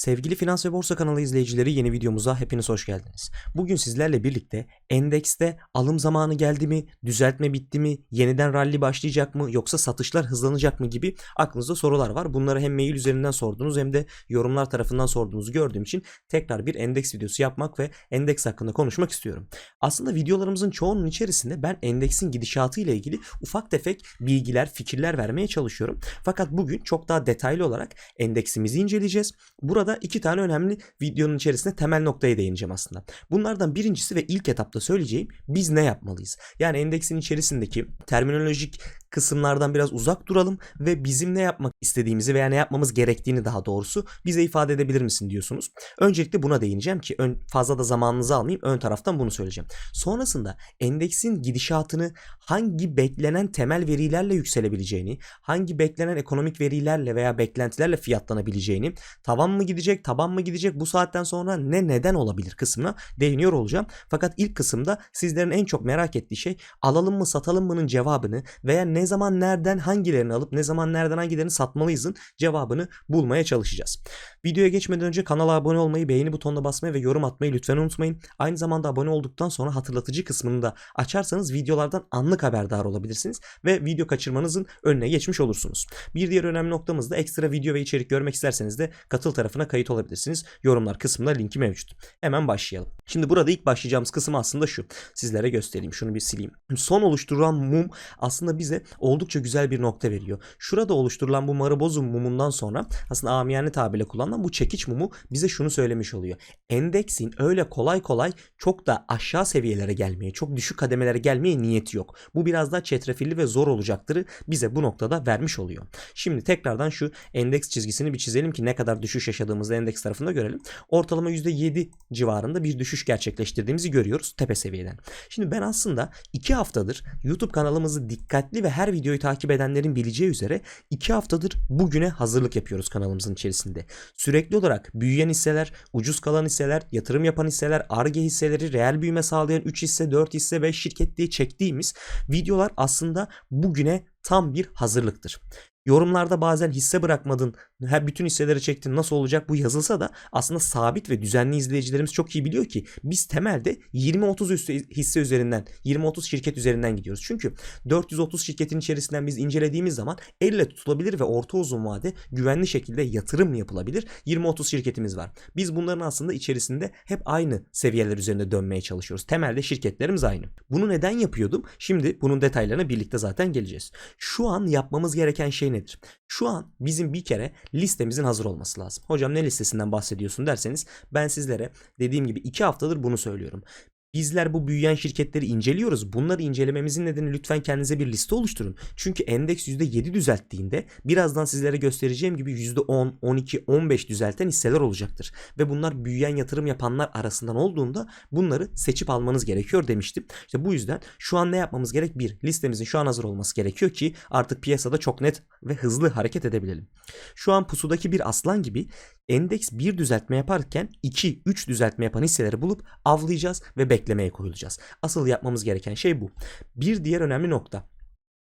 Sevgili Finans ve Borsa kanalı izleyicileri yeni videomuza hepiniz hoş geldiniz. Bugün sizlerle birlikte endekste alım zamanı geldi mi, düzeltme bitti mi, yeniden rally başlayacak mı yoksa satışlar hızlanacak mı gibi aklınızda sorular var. Bunları hem mail üzerinden sordunuz hem de yorumlar tarafından sorduğunuzu gördüğüm için tekrar bir endeks videosu yapmak ve endeks hakkında konuşmak istiyorum. Aslında videolarımızın çoğunun içerisinde ben endeksin gidişatı ile ilgili ufak tefek bilgiler, fikirler vermeye çalışıyorum. Fakat bugün çok daha detaylı olarak endeksimizi inceleyeceğiz. Burada iki tane önemli videonun içerisinde temel noktaya değineceğim aslında. Bunlardan birincisi ve ilk etapta söyleyeceğim biz ne yapmalıyız? Yani endeksin içerisindeki terminolojik kısımlardan biraz uzak duralım ve bizim ne yapmak istediğimizi veya ne yapmamız gerektiğini daha doğrusu bize ifade edebilir misin diyorsunuz. Öncelikle buna değineceğim ki ön, fazla da zamanınızı almayayım. Ön taraftan bunu söyleyeceğim. Sonrasında endeksin gidişatını hangi beklenen temel verilerle yükselebileceğini, hangi beklenen ekonomik verilerle veya beklentilerle fiyatlanabileceğini, tavan mı gidecek, taban mı gidecek, bu saatten sonra ne neden olabilir kısmına değiniyor olacağım. Fakat ilk kısımda sizlerin en çok merak ettiği şey alalım mı satalım mı'nın cevabını veya ne zaman nereden hangilerini alıp ne zaman nereden hangilerini satmalıyızın cevabını bulmaya çalışacağız. Videoya geçmeden önce kanala abone olmayı, beğeni butonuna basmayı ve yorum atmayı lütfen unutmayın. Aynı zamanda abone olduktan sonra hatırlatıcı kısmını da açarsanız videolardan anlık haberdar olabilirsiniz ve video kaçırmanızın önüne geçmiş olursunuz. Bir diğer önemli noktamız da ekstra video ve içerik görmek isterseniz de katıl tarafına kayıt olabilirsiniz. Yorumlar kısmında linki mevcut. Hemen başlayalım. Şimdi burada ilk başlayacağımız kısım aslında şu. Sizlere göstereyim. Şunu bir sileyim. Son oluşturulan mum aslında bize oldukça güzel bir nokta veriyor. Şurada oluşturulan bu marabozum mumundan sonra aslında amiyane tabirle kullanılan bu çekiç mumu bize şunu söylemiş oluyor. Endeksin öyle kolay kolay çok da aşağı seviyelere gelmeye, çok düşük kademelere gelmeye niyeti yok. Bu biraz daha çetrefilli ve zor olacaktır bize bu noktada vermiş oluyor. Şimdi tekrardan şu endeks çizgisini bir çizelim ki ne kadar düşüş yaşadığımızı endeks tarafında görelim. Ortalama %7 civarında bir düşüş gerçekleştirdiğimizi görüyoruz tepe seviyeden. Şimdi ben aslında 2 haftadır YouTube kanalımızı dikkatli ve her videoyu takip edenlerin bileceği üzere 2 haftadır bugüne hazırlık yapıyoruz kanalımızın içerisinde. Sürekli olarak büyüyen hisseler, ucuz kalan hisseler, yatırım yapan hisseler, ARGE hisseleri, reel büyüme sağlayan 3 hisse, 4 hisse, 5 şirket diye çektiğimiz videolar aslında bugüne tam bir hazırlıktır. Yorumlarda bazen hisse bırakmadın, her bütün hisseleri çektin nasıl olacak bu yazılsa da aslında sabit ve düzenli izleyicilerimiz çok iyi biliyor ki biz temelde 20-30 hisse üzerinden, 20-30 şirket üzerinden gidiyoruz. Çünkü 430 şirketin içerisinden biz incelediğimiz zaman elle tutulabilir ve orta uzun vade güvenli şekilde yatırım yapılabilir 20-30 şirketimiz var. Biz bunların aslında içerisinde hep aynı seviyeler üzerinde dönmeye çalışıyoruz. Temelde şirketlerimiz aynı. Bunu neden yapıyordum? Şimdi bunun detaylarına birlikte zaten geleceğiz. Şu an yapmamız gereken şey nedir? Şu an bizim bir kere listemizin hazır olması lazım. Hocam ne listesinden bahsediyorsun derseniz ben sizlere dediğim gibi 2 haftadır bunu söylüyorum. Bizler bu büyüyen şirketleri inceliyoruz. Bunları incelememizin nedeni lütfen kendinize bir liste oluşturun. Çünkü endeks %7 düzelttiğinde birazdan sizlere göstereceğim gibi %10, 12, 15 düzelten hisseler olacaktır. Ve bunlar büyüyen yatırım yapanlar arasından olduğunda bunları seçip almanız gerekiyor demiştim. İşte bu yüzden şu an ne yapmamız gerek? Bir, listemizin şu an hazır olması gerekiyor ki artık piyasada çok net ve hızlı hareket edebilelim. Şu an pusudaki bir aslan gibi endeks bir düzeltme yaparken 2, 3 düzeltme yapan hisseleri bulup avlayacağız ve beklemeye koyulacağız. Asıl yapmamız gereken şey bu. Bir diğer önemli nokta.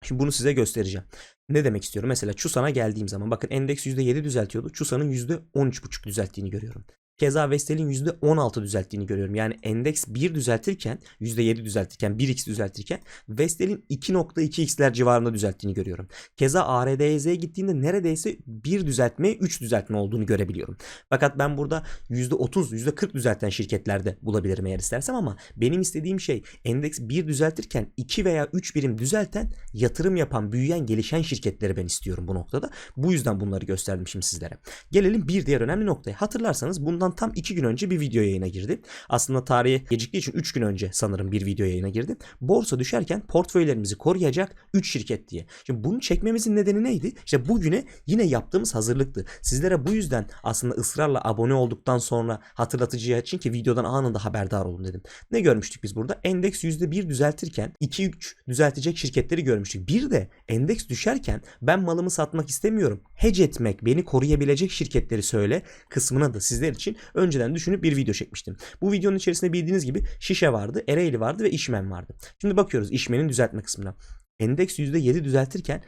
Şimdi bunu size göstereceğim. Ne demek istiyorum? Mesela Çusan'a geldiğim zaman bakın endeks %7 düzeltiyordu. Çusan'ın %13,5 düzelttiğini görüyorum. Keza Vestel'in %16 düzelttiğini görüyorum. Yani endeks 1 düzeltirken %7 düzeltirken 1x düzeltirken Vestel'in 2.2x'ler civarında düzelttiğini görüyorum. Keza ARDZ'ye gittiğinde neredeyse 1 düzeltmeye 3 düzeltme olduğunu görebiliyorum. Fakat ben burada %30 %40 düzelten şirketlerde bulabilirim eğer istersem ama benim istediğim şey endeks 1 düzeltirken 2 veya 3 birim düzelten yatırım yapan büyüyen gelişen şirketleri ben istiyorum bu noktada. Bu yüzden bunları gösterdim şimdi sizlere. Gelelim bir diğer önemli noktaya. Hatırlarsanız bundan tam 2 gün önce bir video yayına girdi. Aslında tarihe geciktiği için 3 gün önce sanırım bir video yayına girdi. Borsa düşerken portföylerimizi koruyacak 3 şirket diye. Şimdi bunu çekmemizin nedeni neydi? İşte bugüne yine yaptığımız hazırlıktı. Sizlere bu yüzden aslında ısrarla abone olduktan sonra hatırlatıcıya için ki videodan anında haberdar olun dedim. Ne görmüştük biz burada? Endeks %1 düzeltirken 2-3 düzeltecek şirketleri görmüştük. Bir de endeks düşerken ben malımı satmak istemiyorum. Hedge etmek, beni koruyabilecek şirketleri söyle kısmına da sizler için önceden düşünüp bir video çekmiştim. Bu videonun içerisinde bildiğiniz gibi şişe vardı, Ereğli vardı ve işmen vardı. Şimdi bakıyoruz işmenin düzeltme kısmına. Endeks %7 düzeltirken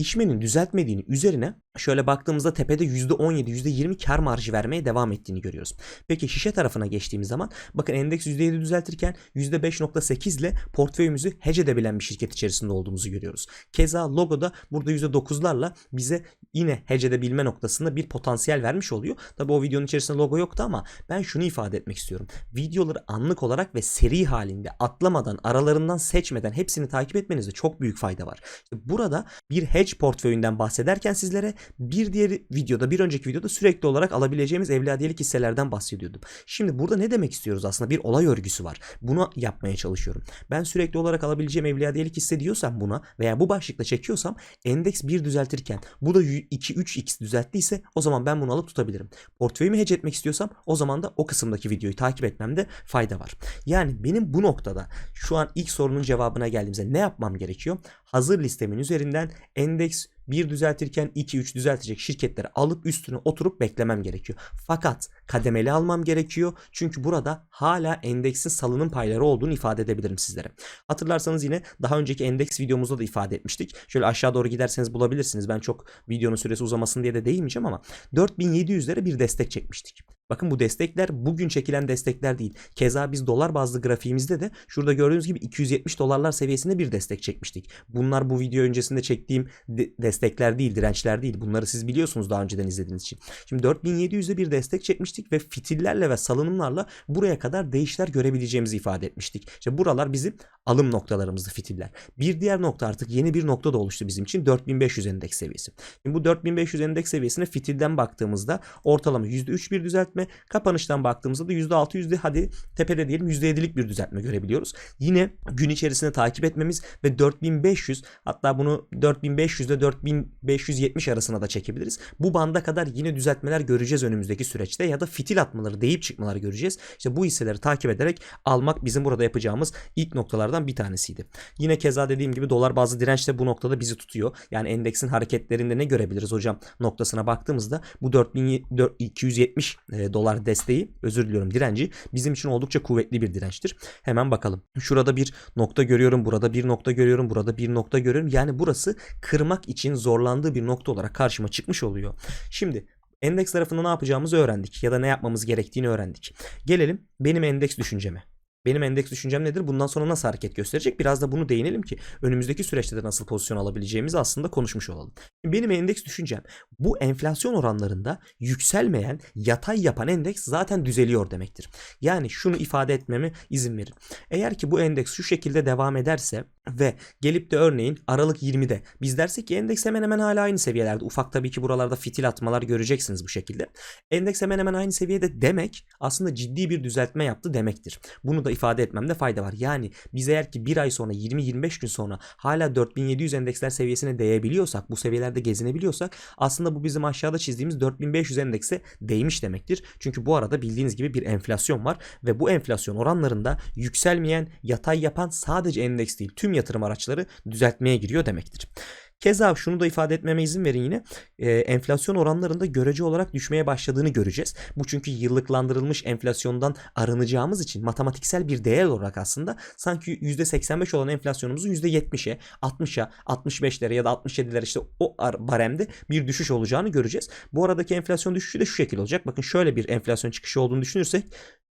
işmenin düzeltmediğini üzerine şöyle baktığımızda tepede %17, %20 kar marjı vermeye devam ettiğini görüyoruz. Peki şişe tarafına geçtiğimiz zaman bakın endeks %7 düzeltirken %5.8 ile portföyümüzü hedge edebilen bir şirket içerisinde olduğumuzu görüyoruz. Keza logoda burada %9'larla bize yine hedge edebilme noktasında bir potansiyel vermiş oluyor. Tabi o videonun içerisinde logo yoktu ama ben şunu ifade etmek istiyorum. Videoları anlık olarak ve seri halinde atlamadan aralarından seçmeden hepsini takip etmenizde çok büyük fayda var. Burada bir hedge portföyünden bahsederken sizlere bir diğer videoda bir önceki videoda sürekli olarak alabileceğimiz evladiyelik hisselerden bahsediyordum. Şimdi burada ne demek istiyoruz aslında bir olay örgüsü var. Bunu yapmaya çalışıyorum. Ben sürekli olarak alabileceğim evladiyelik hisse diyorsam buna veya bu başlıkla çekiyorsam endeks 1 düzeltirken bu da 2-3x düzelttiyse o zaman ben bunu alıp tutabilirim. Portföyümü hedge etmek istiyorsam o zaman da o kısımdaki videoyu takip etmemde fayda var. Yani benim bu noktada şu an ilk sorunun cevabına geldiğimizde ne yapmam gerekiyor? Hazır listemin üzerinden endeks bir düzeltirken 2-3 düzeltecek şirketleri alıp üstüne oturup beklemem gerekiyor. Fakat kademeli almam gerekiyor. Çünkü burada hala endeksin salınım payları olduğunu ifade edebilirim sizlere. Hatırlarsanız yine daha önceki endeks videomuzda da ifade etmiştik. Şöyle aşağı doğru giderseniz bulabilirsiniz. Ben çok videonun süresi uzamasın diye de değinmeyeceğim ama 4700'lere bir destek çekmiştik. Bakın bu destekler bugün çekilen destekler değil. Keza biz dolar bazlı grafiğimizde de şurada gördüğünüz gibi 270 dolarlar seviyesinde bir destek çekmiştik. Bunlar bu video öncesinde çektiğim de- destekler değil, dirençler değil. Bunları siz biliyorsunuz daha önceden izlediğiniz için. Şimdi 4700'e bir destek çekmiştik ve fitillerle ve salınımlarla buraya kadar değişler görebileceğimizi ifade etmiştik. İşte buralar bizim alım noktalarımızdı fitiller. Bir diğer nokta artık yeni bir nokta da oluştu bizim için 4500 endeks seviyesi. Şimdi bu 4500 endeks seviyesine fitilden baktığımızda ortalama %3 bir düzeltme, kapanıştan baktığımızda da %6 yüzde hadi tepede diyelim %7'lik bir düzeltme görebiliyoruz. Yine gün içerisinde takip etmemiz ve 4500 hatta bunu 4500 ile 4570 arasına da çekebiliriz. Bu banda kadar yine düzeltmeler göreceğiz önümüzdeki süreçte ya da fitil atmaları, deyip çıkmaları göreceğiz. İşte bu hisseleri takip ederek almak bizim burada yapacağımız ilk noktalardan bir tanesiydi. Yine keza dediğim gibi dolar bazlı direnç de bu noktada bizi tutuyor. Yani endeksin hareketlerinde ne görebiliriz hocam noktasına baktığımızda bu 4270 e, dolar desteği özür diliyorum direnci bizim için oldukça kuvvetli bir dirençtir. Hemen bakalım. Şurada bir nokta görüyorum, burada bir nokta görüyorum, burada bir nokta görüyorum. Yani burası kırmak için zorlandığı bir nokta olarak karşıma çıkmış oluyor. Şimdi endeks tarafında ne yapacağımızı öğrendik ya da ne yapmamız gerektiğini öğrendik. Gelelim benim endeks düşünceme. Benim endeks düşüncem nedir? Bundan sonra nasıl hareket gösterecek? Biraz da bunu değinelim ki önümüzdeki süreçte de nasıl pozisyon alabileceğimizi aslında konuşmuş olalım. Benim endeks düşüncem bu enflasyon oranlarında yükselmeyen, yatay yapan endeks zaten düzeliyor demektir. Yani şunu ifade etmeme izin verin. Eğer ki bu endeks şu şekilde devam ederse ve gelip de örneğin Aralık 20'de biz dersek ki endeks hemen hemen hala aynı seviyelerde. Ufak tabii ki buralarda fitil atmalar göreceksiniz bu şekilde. Endeks hemen hemen aynı seviyede demek aslında ciddi bir düzeltme yaptı demektir. Bunu da ifade etmemde fayda var. Yani biz eğer ki bir ay sonra 20-25 gün sonra hala 4700 endeksler seviyesine değebiliyorsak bu seviyelerde gezinebiliyorsak aslında bu bizim aşağıda çizdiğimiz 4500 endekse değmiş demektir. Çünkü bu arada bildiğiniz gibi bir enflasyon var ve bu enflasyon oranlarında yükselmeyen yatay yapan sadece endeks değil tüm yatırım araçları düzeltmeye giriyor demektir. Keza şunu da ifade etmeme izin verin yine. Ee, enflasyon oranlarında görece olarak düşmeye başladığını göreceğiz. Bu çünkü yıllıklandırılmış enflasyondan arınacağımız için matematiksel bir değer olarak aslında sanki %85 olan enflasyonumuzu %70'e, 60'a, 65'lere ya da 67'lere işte o baremde bir düşüş olacağını göreceğiz. Bu aradaki enflasyon düşüşü de şu şekilde olacak. Bakın şöyle bir enflasyon çıkışı olduğunu düşünürsek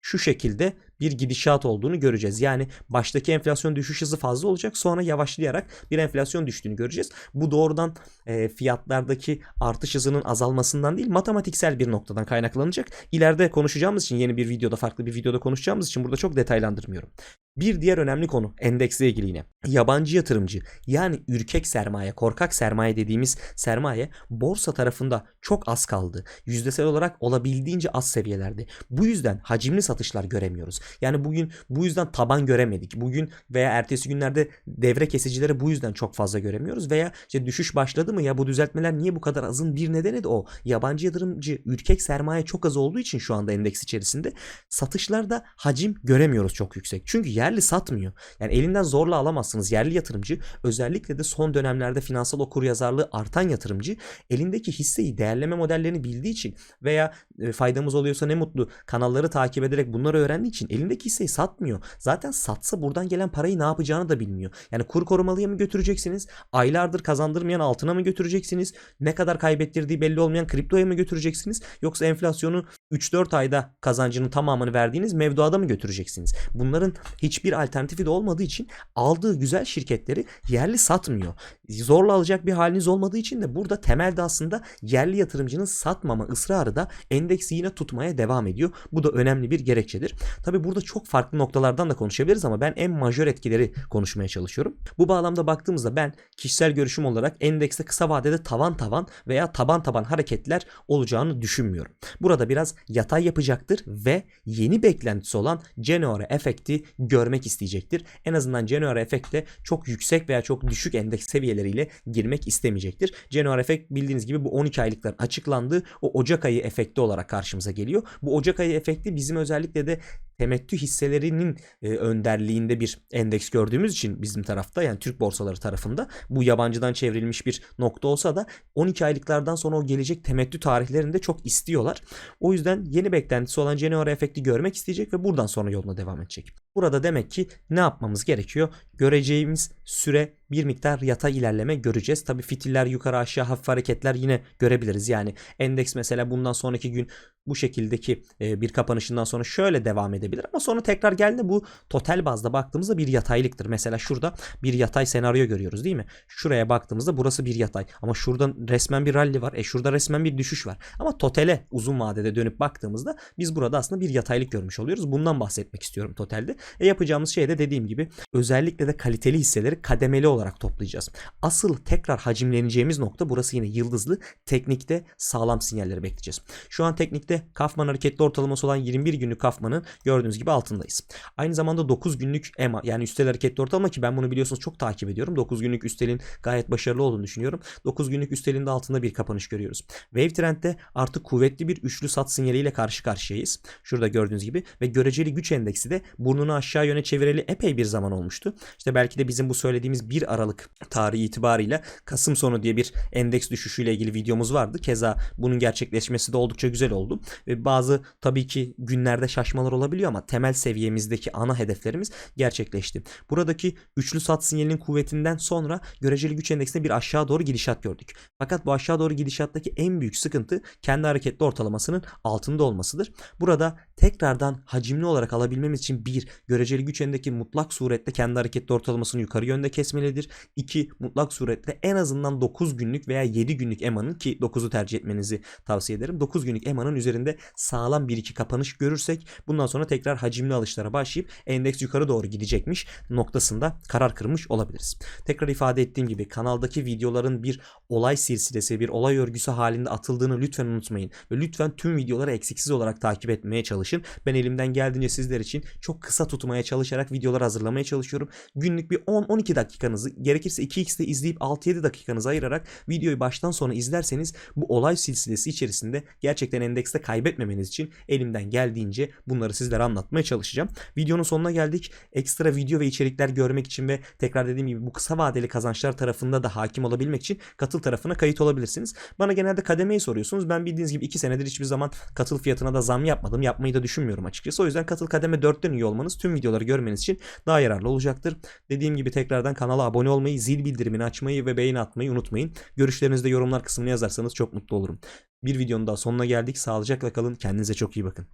şu şekilde bir gidişat olduğunu göreceğiz. Yani baştaki enflasyon düşüş hızı fazla olacak sonra yavaşlayarak bir enflasyon düştüğünü göreceğiz. Bu doğrudan e, fiyatlardaki artış hızının azalmasından değil matematiksel bir noktadan kaynaklanacak. İleride konuşacağımız için yeni bir videoda farklı bir videoda konuşacağımız için burada çok detaylandırmıyorum. Bir diğer önemli konu endeksle ilgili yine. Yabancı yatırımcı yani ürkek sermaye, korkak sermaye dediğimiz sermaye borsa tarafında çok az kaldı. Yüzdesel olarak olabildiğince az seviyelerde. Bu yüzden hacimli satışlar göremiyoruz. Yani bugün bu yüzden taban göremedik. Bugün veya ertesi günlerde devre kesicileri bu yüzden çok fazla göremiyoruz. Veya işte düşüş başladı mı ya bu düzeltmeler niye bu kadar azın bir nedeni de o. Yabancı yatırımcı ürkek sermaye çok az olduğu için şu anda endeks içerisinde satışlarda hacim göremiyoruz çok yüksek. Çünkü yer yerli satmıyor. Yani elinden zorla alamazsınız. Yerli yatırımcı özellikle de son dönemlerde finansal okuryazarlığı artan yatırımcı elindeki hisseyi değerleme modellerini bildiği için veya e, faydamız oluyorsa ne mutlu kanalları takip ederek bunları öğrendiği için elindeki hisseyi satmıyor. Zaten satsa buradan gelen parayı ne yapacağını da bilmiyor. Yani kur korumalıya mı götüreceksiniz? Aylardır kazandırmayan altına mı götüreceksiniz? Ne kadar kaybettirdiği belli olmayan kriptoya mı götüreceksiniz? Yoksa enflasyonu 3-4 ayda kazancının tamamını verdiğiniz mevduada mı götüreceksiniz? Bunların hiçbir alternatifi de olmadığı için aldığı güzel şirketleri yerli satmıyor. Zorla alacak bir haliniz olmadığı için de burada temelde aslında yerli yatırımcının satmama ısrarı da endeksi yine tutmaya devam ediyor. Bu da önemli bir gerekçedir. Tabi burada çok farklı noktalardan da konuşabiliriz ama ben en majör etkileri konuşmaya çalışıyorum. Bu bağlamda baktığımızda ben kişisel görüşüm olarak endekste kısa vadede tavan tavan veya taban taban hareketler olacağını düşünmüyorum. Burada biraz yatay yapacaktır ve yeni beklentisi olan January efekti görmek isteyecektir. En azından January efekte çok yüksek veya çok düşük endeks seviyeleriyle girmek istemeyecektir. January efekt bildiğiniz gibi bu 12 aylıkların açıklandığı o Ocak ayı efekti olarak karşımıza geliyor. Bu Ocak ayı efekti bizim özellikle de temettü hisselerinin e, önderliğinde bir endeks gördüğümüz için bizim tarafta yani Türk borsaları tarafında bu yabancıdan çevrilmiş bir nokta olsa da 12 aylıklardan sonra o gelecek temettü tarihlerini de çok istiyorlar. O yüzden yeni beklentisi olan January efekti görmek isteyecek ve buradan sonra yoluna devam edecek. Burada demek ki ne yapmamız gerekiyor? Göreceğimiz süre bir miktar yatay ilerleme göreceğiz. Tabi fitiller yukarı aşağı hafif hareketler yine görebiliriz. Yani endeks mesela bundan sonraki gün bu şekildeki e, bir kapanışından sonra şöyle devam edebilir ama sonra tekrar geldiğinde bu total bazda baktığımızda bir yataylıktır. Mesela şurada bir yatay senaryo görüyoruz değil mi? Şuraya baktığımızda burası bir yatay ama şurada resmen bir rally var. E şurada resmen bir düşüş var. Ama totale uzun vadede dönüp baktığımızda biz burada aslında bir yataylık görmüş oluyoruz. Bundan bahsetmek istiyorum totalde. E yapacağımız şey de dediğim gibi özellikle de kaliteli hisseleri kademeli olarak toplayacağız. Asıl tekrar hacimleneceğimiz nokta burası yine yıldızlı. Teknikte sağlam sinyalleri bekleyeceğiz. Şu an teknikte Kaufman hareketli ortalaması olan 21 günlük Kaufman'ın gördüğünüz gibi altındayız. Aynı zamanda 9 günlük EMA yani üstel hareketli ortalama ki ben bunu biliyorsunuz çok takip ediyorum. 9 günlük üstelin gayet başarılı olduğunu düşünüyorum. 9 günlük üstelin de altında bir kapanış görüyoruz. Wave Trend'de artık kuvvetli bir üçlü sat sinyaliyle karşı karşıyayız. Şurada gördüğünüz gibi ve göreceli güç endeksi de burnunu aşağı yöne çevireli epey bir zaman olmuştu. İşte belki de bizim bu söylediğimiz 1 Aralık tarihi itibarıyla Kasım sonu diye bir endeks düşüşüyle ilgili videomuz vardı. Keza bunun gerçekleşmesi de oldukça güzel oldu. Ve bazı tabii ki günlerde şaşmalar olabiliyor ama temel seviyemizdeki ana hedeflerimiz gerçekleşti. Buradaki üçlü sat sinyalinin kuvvetinden sonra göreceli güç endeksinde bir aşağı doğru gidişat gördük. Fakat bu aşağı doğru gidişattaki en büyük sıkıntı kendi hareketli ortalamasının altında olmasıdır. Burada tekrardan hacimli olarak alabilmemiz için bir göreceli güç endeksindeki mutlak surette kendi hareketli ortalamasını yukarı yönde kesmelidir. 2 mutlak surette en azından 9 günlük veya 7 günlük EMA'nın ki 9'u tercih etmenizi tavsiye ederim. 9 günlük EMA'nın üzerinde sağlam bir iki kapanış görürsek bundan sonra tekrar hacimli alışlara başlayıp endeks yukarı doğru gidecekmiş noktasında karar kırmış olabiliriz. Tekrar ifade ettiğim gibi kanaldaki videoların bir olay silsilesi, bir olay örgüsü halinde atıldığını lütfen unutmayın. Ve lütfen tüm videoları eksiksiz olarak takip etmeye çalışın. Ben elimden geldiğince sizler için çok kısa tutmaya çalışarak videolar hazırlamaya çalışıyorum. Günlük bir 10-12 dakikanızı gerekirse 2x'de izleyip 6-7 dakikanızı ayırarak videoyu baştan sona izlerseniz bu olay silsilesi içerisinde gerçekten endekste kaybetmemeniz için elimden geldiğince bunları sizlere anlatmaya çalışacağım. Videonun sonuna geldik. Ekstra video ve içerikler görmek için ve tekrar dediğim gibi bu kısa vadeli kazançlar tarafında da hakim olabilmek için katıl tarafına kayıt olabilirsiniz. Bana genelde kademeyi soruyorsunuz. Ben bildiğiniz gibi 2 senedir hiçbir zaman katıl fiyatına da zam yapmadım. Yapmayı da düşünmüyorum açıkçası. O yüzden katıl kademe 4'ten üye olmanız tüm videoları görmeniz için daha yararlı olacaktır. Dediğim gibi tekrardan kanala abone olmayı, zil bildirimini açmayı ve beğeni atmayı unutmayın. Görüşlerinizi de yorumlar kısmına yazarsanız çok mutlu olurum. Bir videonun daha sonuna geldik. Sağlıcakla kalın. Kendinize çok iyi bakın.